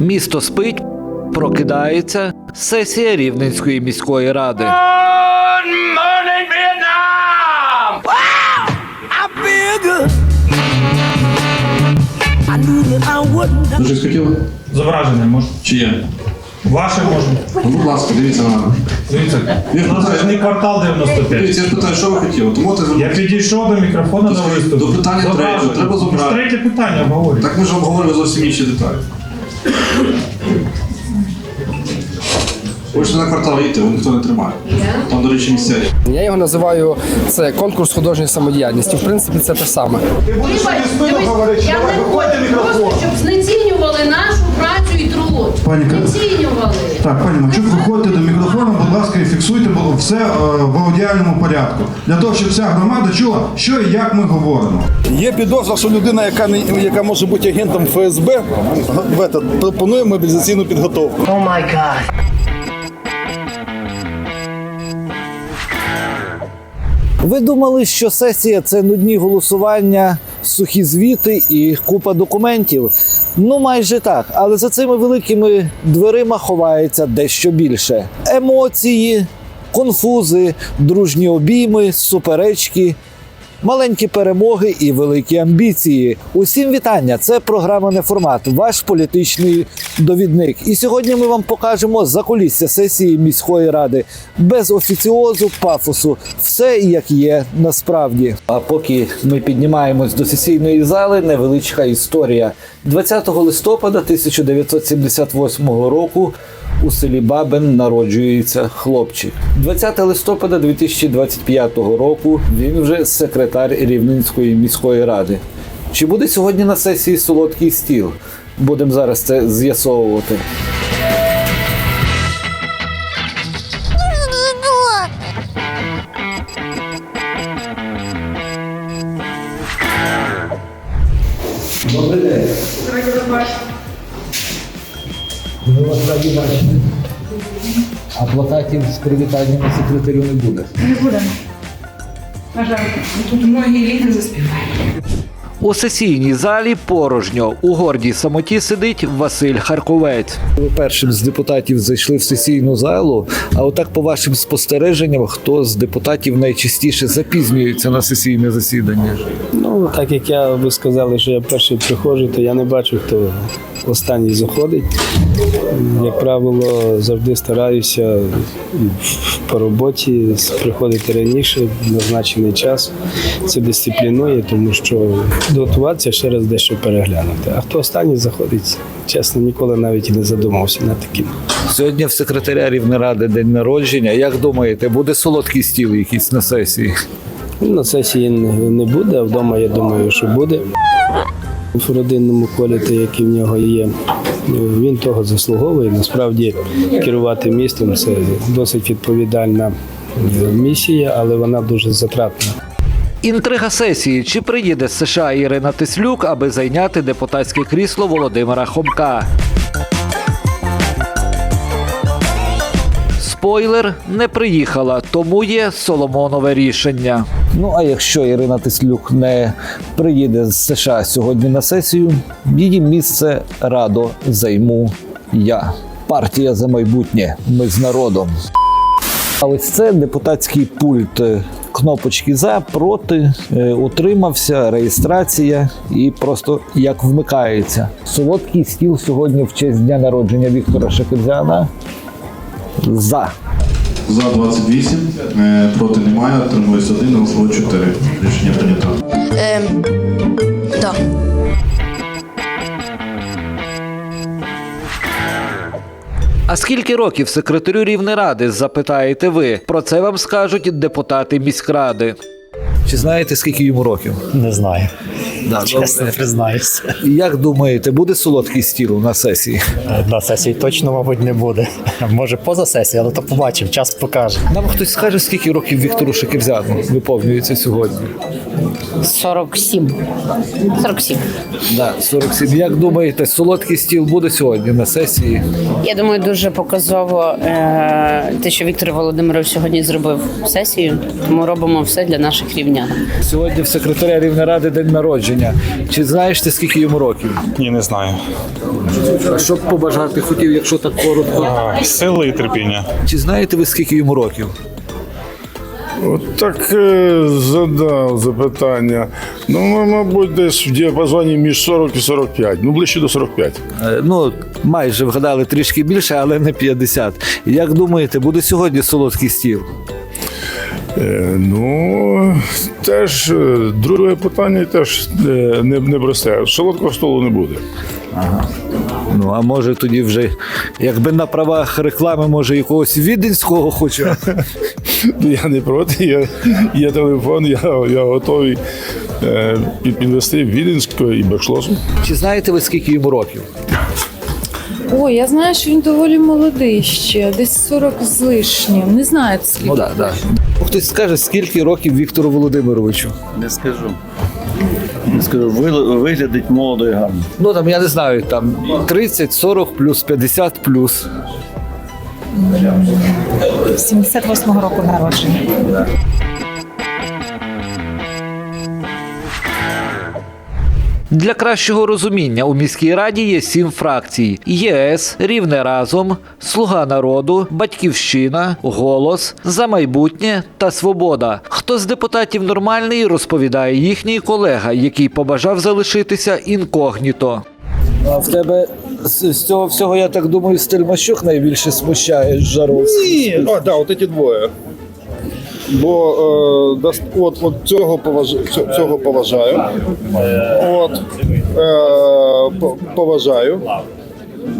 Місто спить, прокидається сесія Рівненської міської ради. Щось хотіли? Зображення може. Чи є? Ваше можна. Ну, будь ласка, дивіться на мене. Дивіться. Я ж питаю- не квартал 95. Дивіться, я ж питаю, що ви хотіли? Тому ти Я підійшов до мікрофону на виступ. До питання Зображення. Треба зображення. Третє питання обговорюємо. Так ми ж обговорюємо зовсім інші деталі. Хочете на квартал йти, його ніхто не тримає. Там, до речі, місцеві. Я його називаю це конкурс художньої самодіяльності. В принципі, це те саме. Вибач, дивись, я не хочу просто, щоб знецінювали нашу працю і труд. Пані Знецінювали. Так, пані Мачук, виходьте до мікрофону, будь ласка, і фіксуйте бо все е, в аудіальному порядку. Для того, щоб вся громада чула, що і як ми говоримо. Є підозра, що людина, яка не яка може бути агентом ФСБ, в этот, пропонує мобілізаційну підготовку. Ви думали, що сесія це нудні голосування, сухі звіти і купа документів? Ну, майже так. Але за цими великими дверима ховається дещо більше: емоції, конфузи, дружні обійми, суперечки. Маленькі перемоги і великі амбіції. Усім вітання! Це програма «Неформат», ваш політичний довідник. І сьогодні ми вам покажемо закулісся сесії міської ради без офіціозу, пафосу, все як є насправді. А поки ми піднімаємось до сесійної зали, невеличка історія. 20 листопада 1978 року у селі Бабин народжується хлопчик. 20 листопада 2025 року він вже секретар Рівненської міської ради. Чи буде сьогодні на сесії солодкий стіл? Будемо зараз це з'ясовувати. Раді бачити. А плакатів з привітаннями секретарю не буде. На жаль, тут многі ліди заспівають. У сесійній залі порожньо у гордій самоті сидить Василь Харковець. Ви першим з депутатів зайшли в сесійну залу. А отак, по вашим спостереженням, хто з депутатів найчастіше запізнюється на сесійне засідання? Ну, так як я ви сказали, що я перший приходжу, то я не бачу, хто останній заходить. Як правило, завжди стараюся по роботі приходити раніше, в назначений час. Це дисциплінує, тому що готуватися ще раз дещо переглянути. А хто останній заходить, чесно, ніколи навіть і не задумався над таким. Сьогодні в секретаря Рівнеради день народження. Як думаєте, буде солодкий стіл якийсь на сесії? На сесії не буде, а вдома я думаю, що буде. В родинному колі, який в нього є, він того заслуговує. Насправді керувати містом це досить відповідальна е, місія, але вона дуже затратна. Інтрига сесії: чи приїде з США Ірина Тислюк, аби зайняти депутатське крісло Володимира Хомка? Спойлер не приїхала, тому є Соломонове рішення. Ну а якщо Ірина Тислюк не приїде з США сьогодні на сесію, її місце радо займу я. Партія за майбутнє. Ми з народом. А ось це депутатський пульт. Кнопочки за, проти, е, утримався, реєстрація і просто як вмикається. Солодкий стіл сьогодні в честь дня народження Віктора Шакирзяна. За. За 28, е, проти немає, тримується 1, голосово 4. Рішення прийнято. Ем, да. А скільки років секретарю Рівнеради, запитаєте ви? Про це вам скажуть депутати міськради. Чи знаєте, скільки йому років? Не знаю. Да, Чесно признаюся. Як думаєте, буде солодкий стіл на сесії? На сесії точно, мабуть, не буде. Може поза сесією, але то побачимо, час покаже. Нам хтось скаже, скільки років Віктору Шаківзяну виповнюється сьогодні? 47. 47. Да, 47. Як думаєте, солодкий стіл буде сьогодні на сесії? Я думаю, дуже показово е, те, що Віктор Володимирович сьогодні зробив сесію. Тому робимо все для наших рівнян. Сьогодні в секретаря Рівнеради день народження. Чи знаєш ти, скільки йому років? Ні, не знаю. А що б побажати хотів, якщо так коротко? А, Сили і терпіння. Чи знаєте ви, скільки йому років? От так е, задав запитання. Ну, мабуть, десь в діапазоні між 40 і 45, ну ближче до 45. Е, Ну, майже вгадали трішки більше, але не 50. Як думаєте, буде сьогодні солодкий стіл? Е, ну, теж е, друге питання теж е, не, не просте. Солодкого столу не буде. Ну, а може тоді вже, якби на правах реклами, може, якогось віденського хоча. Ну, Я не проти, є, є телефон, я, я готовий е, підвести Віденського і Бешлосу. Чи знаєте ви, скільки йому років? Ой, я знаю, що він доволі молодий ще, десь 40 з лишнім. Не знаю, скільки. Ну так, так. Хтось скаже, скільки років Віктору Володимировичу? Не скажу. Не скажу, Ви- виглядить молодо і гарно. Ну там я не знаю, там 30, 40 плюс, 50 плюс. 78-го року народження. Для кращого розуміння у міській раді є сім фракцій: ЄС, Рівне разом, Слуга народу, Батьківщина, Голос, За майбутнє та Свобода. Хто з депутатів нормальний, розповідає їхній колега, який побажав залишитися інкогніто. А в тебе з, з цього всього, я так думаю, Стельмащук найбільше смущає Жаровський. Ні, а, да, от ці двоє. Бо е, от, от цього, поваж, цього- поважаю. От, е, поважаю.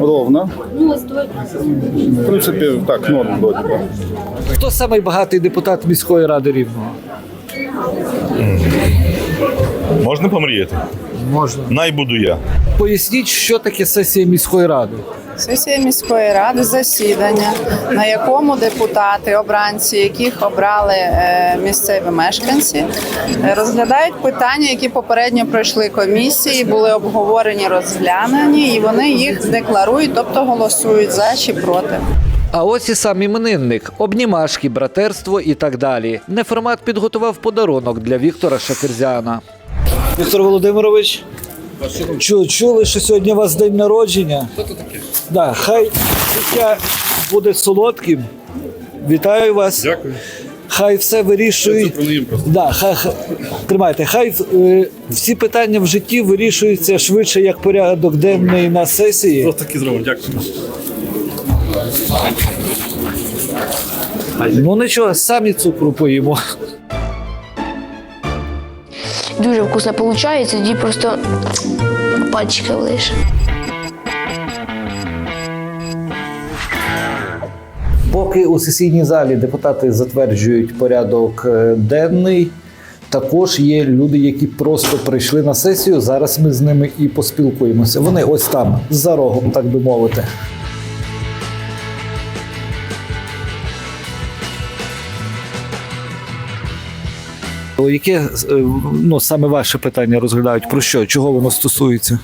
Ровно. В принципі, так, норм вроде би. Хто самий багатий депутат міської ради Рівного? Можна помріяти? Можна. Най буду я. Поясніть, що таке сесія міської ради. Сесія міської ради засідання, на якому депутати, обранці, яких обрали е, місцеві мешканці, е, розглядають питання, які попередньо пройшли комісії, були обговорені, розглянені, і вони їх декларують, тобто голосують за чи проти. А ось і сам іменинник, обнімашки, братерство і так далі. Неформат підготував подарунок для Віктора Шакерзяна. Віктор Володимирович, чу, чули, що сьогодні у вас день народження? Що це таке? Да, хай життя буде солодким. Вітаю вас. Дякую. Хай все вирішують. Да, хай, хай, тримайте, хай е, всі питання в житті вирішуються швидше, як порядок денний на сесії. Так і зробимо, дякую. Ну нічого, самі цукру поїмо. Дуже вкусно виходить, тоді просто пальчики влиш. Поки у сесійній залі депутати затверджують порядок е, денний, також є люди, які просто прийшли на сесію. Зараз ми з ними і поспілкуємося. Вони ось там, за рогом, так би мовити. Яке е, ну, саме ваше питання розглядають? Про що? Чого воно стосується?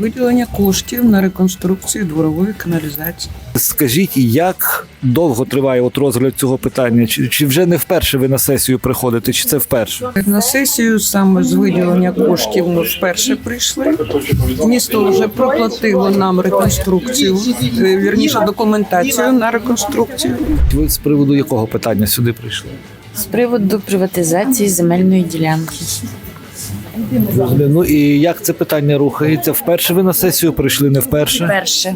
Виділення коштів на реконструкцію дворової каналізації. Скажіть, як довго триває от розгляд цього питання? Чи, чи вже не вперше ви на сесію приходите, чи це вперше? На сесію саме з виділення коштів ми вперше прийшли. Місто вже проплатило нам реконструкцію, е, вірніше документацію на реконструкцію. Ви з приводу якого питання сюди прийшли? З приводу приватизації земельної ділянки. Ну і як це питання рухається? Вперше ви на сесію прийшли, не вперше? Перше.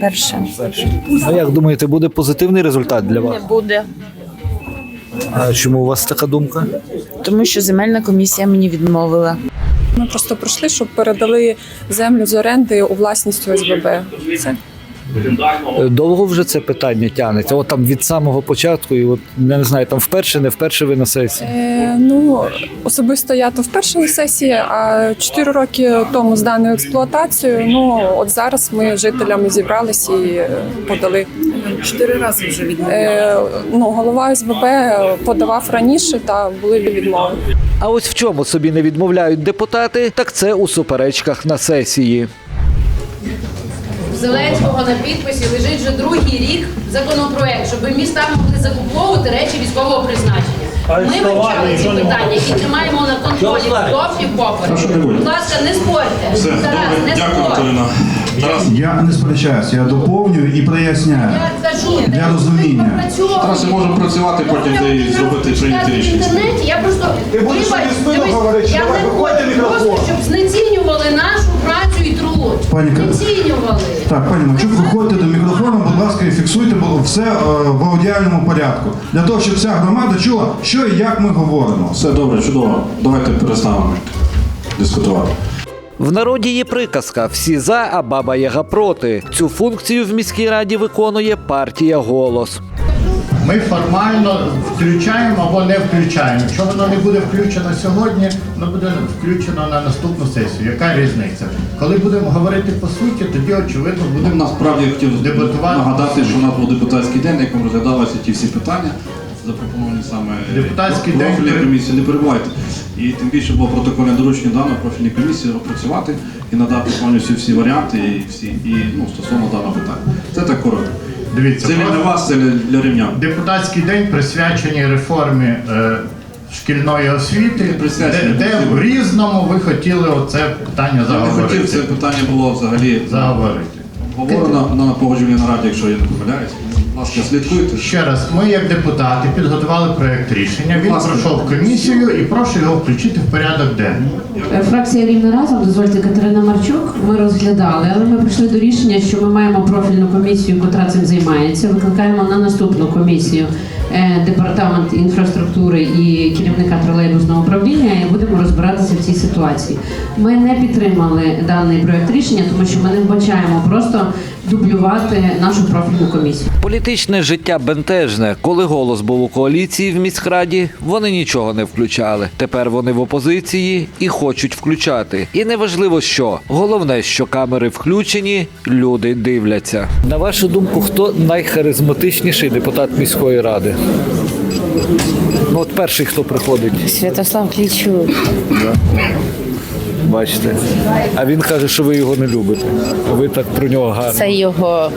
Перше. А як думаєте, буде позитивний результат для вас? Не буде. А чому у вас така думка? Тому що земельна комісія мені відмовила. Ми просто прийшли, щоб передали землю з оренди у власність ОСББ. Це Довго вже це питання тягнеться? От там від самого початку, і от я не знаю, там вперше, не вперше ви на сесії. Е, ну особисто я то вперше на сесії, а 4 роки тому здано експлуатацію. Ну от зараз ми жителями зібрались і е, подали. Чотири рази вже відмовили. Е, ну голова СББ подавав раніше та були відмови. А ось в чому собі не відмовляють депутати, так це у суперечках на сесії. Зеленського на підписі лежить вже другий рік законопроект, щоб міста могли закуповувати речі військового призначення. Ми вивчали ці питання і тримаємо на контролі вдовж і поперек. Та що не буде? Будь ласка, не спорте. Все, Тарас, добре, не дякую, спорте. Тарас, Я не сперечаюсь, я доповнюю і проясняю. Я кажу, Для розуміння. Тарас, ми можемо працювати потім де і зробити прийняти в рішення. інтернеті. Я просто Ти будеш Вибач, собі спину дивись, говорити, я давай, не виходь хочу Пані Знецінювали. Так, пані Мачук, виходьте до мікрофону, будь ласка, і фіксуйте бу- все е, в аудіальному порядку. Для того, щоб вся громада чула, що і як ми говоримо. Все добре, чудово. Давайте перестанемо дискутувати. В народі є приказка всі за, а баба Яга проти. Цю функцію в міській раді виконує партія голос. Ми формально включаємо або не включаємо. Якщо воно не буде включено сьогодні, воно буде включено на наступну сесію. Яка різниця? Коли будемо говорити по суті, тоді очевидно Ну, будемо насправді я хотів Дебатувати. нагадати, що у нас був депутатський день, на якому розглядалися ті всі питання, запропоновані саме Депутатський день профільній комісії. Не перебувайте. І тим більше було протокольне доручення дано профільній комісії опрацювати і надати повністю всі варіанти і всі і ну стосовно даного питання. Це так коротко. Дивіться, Це не для вас, це для, рівня. депутатський день присвячений реформі е, шкільної освіти, де, Присвячений. де в різному ви хотіли оце питання Я не хотів, це питання було взагалі Заговорити. говорено на погоджувальній нараді, якщо я не помиляюсь. Ласка, слідкуйте. Ще раз, ми як депутати підготували проект рішення. Він ласка. пройшов комісію і прошу його включити в порядок денний. Фракція Рівне разом, дозвольте Катерина Марчук. Ми розглядали, але ми прийшли до рішення, що ми маємо профільну комісію, яка цим займається. Викликаємо на наступну комісію е, департамент інфраструктури і керівника тролейбусного управління і будемо розбиратися в цій ситуації. Ми не підтримали даний проект рішення, тому що ми не вбачаємо просто дублювати нашу профільну комісію. Політичне життя бентежне. Коли голос був у коаліції в міськраді, вони нічого не включали. Тепер вони в опозиції і хочуть включати. І неважливо що. Головне, що камери включені, люди дивляться. На вашу думку, хто найхаризматичніший депутат міської ради? Ну, от перший, хто приходить, Святослав Клічук. бачите. А він каже, що ви його не любите. Ви так про нього гарно. Це його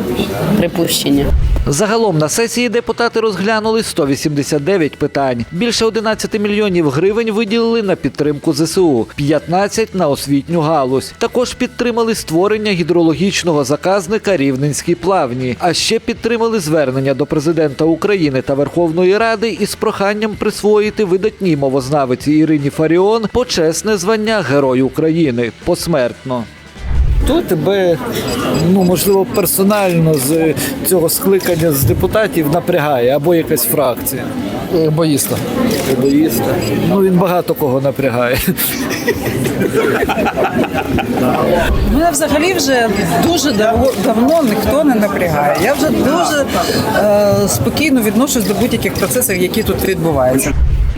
припущення. Загалом на сесії депутати розглянули 189 питань. Більше 11 мільйонів гривень виділили на підтримку ЗСУ, 15 – на освітню галузь. Також підтримали створення гідрологічного заказника Рівненські плавні. А ще підтримали звернення до президента України та Верховної Ради із проханням присвоїти видатній мовознавиці Ірині Фаріон почесне звання Герой України посмертно. Хто тебе, ну можливо, персонально з цього скликання з депутатів напрягає або якась фракція? Боїста. Ебоїста. Ну він багато кого напрягає. Мене взагалі вже дуже дав- давно ніхто не напрягає. Я вже дуже е, спокійно відношусь до будь-яких процесів, які тут відбуваються.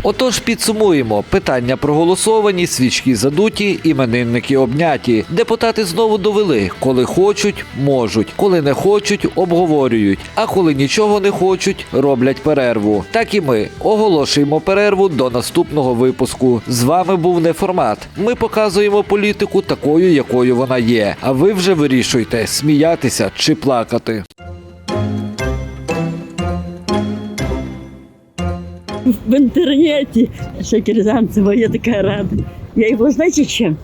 Отож, підсумуємо: питання проголосовані, свічки задуті, іменинники обняті. Депутати знову довели, коли хочуть, можуть, коли не хочуть, обговорюють. А коли нічого не хочуть, роблять перерву. Так і ми оголошуємо перерву до наступного випуску. З вами був неформат. Ми показуємо політику такою, якою вона є. А ви вже вирішуйте, сміятися чи плакати. В интернете, что Кирзанцева, я такая рада. Я его, знаете, чем?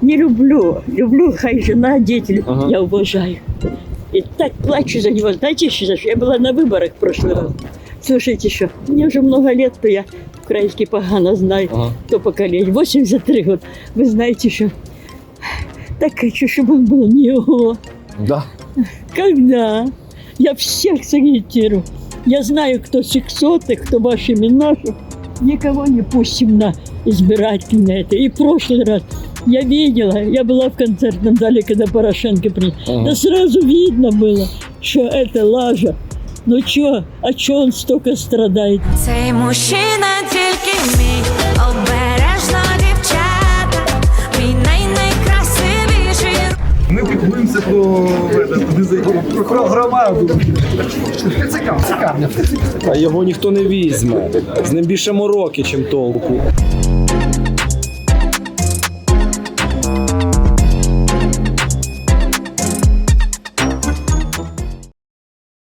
Не люблю. Люблю, хай жена, дети, я уважаю. И так плачу за него. Знаете, что за что? Я была на выборах в прошлый раз. Слушайте, что, мне уже много лет, то я украинский погано знаю, то поколение. 83 года. Вы знаете, что так хочу, чтобы он был не его. Да. Когда? Я всех сориентирую. Я знаю, кто сексоты, кто ваши имена. что Никого не пустим на избирательное это. И в прошлый раз я видела, я была в концертном зале, когда Порошенко принял. Ага. Да сразу видно было, что это лажа. Ну чё, а чё он столько страдает? Цей мужчина тільки мій, обережно дівчата, мій най-найкрасивіший. Ми піклуємося про, про, про. Цікаво, цікаво. А його ніхто не візьме. З ним більше мороки, чим толку.